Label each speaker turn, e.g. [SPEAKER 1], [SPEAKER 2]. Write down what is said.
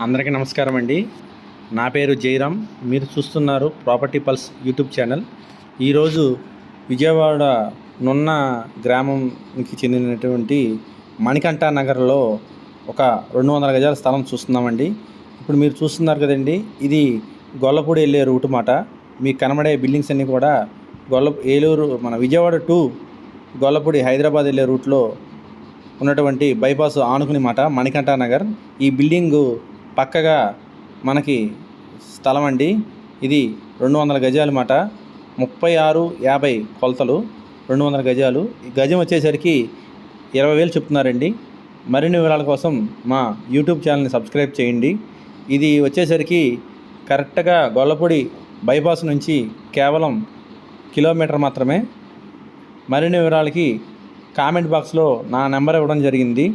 [SPEAKER 1] అందరికీ నమస్కారం అండి. నా పేరు జయరామ్. మీరు చూస్తున్నారు ప్రాపర్టీ పల్స్ యూట్యూబ్ ఛానల్. ఈరోజు విజయవాడ నున్న గ్రామంకి చెందినటువంటి మణికంఠ నగర్లో ఒక రెండు వందల గజాల స్థలం చూస్తున్నామండి. ఇప్పుడు మీరు చూస్తున్నారు కదండి ఇది గొల్లపూడి వెళ్ళే రూట్ మాట. మీకు కనబడే బిల్డింగ్స్ అన్నీ కూడా గొల్ల ఏలూరు మన విజయవాడ టు గొల్లపూడి హైదరాబాద్ వెళ్ళే రూట్లో ఉన్నటువంటి బైపాస్ ఆనుకుని మాట మణికంఠ నగర్. ఈ బిల్డింగు పక్కగా మనకి స్థలం అండి. ఇది రెండు వందల గజాలు మాట. ముప్పై ఆరు యాభై కొలతలు రెండు వందల గజాలు. ఈ గజం వచ్చేసరికి ఇరవై వేలు చెప్తున్నారండి. మరిన్ని వివరాల కోసం మా యూట్యూబ్ ఛానల్ని సబ్స్క్రైబ్ చేయండి. ఇది వచ్చేసరికి కరెక్ట్గా గొల్లపూడి బైపాస్ నుంచి కేవలం కిలోమీటర్ మాత్రమే. మరిన్ని వివరాలకి కామెంట్ బాక్స్లో నా నెంబర్ ఇవ్వడం జరిగింది.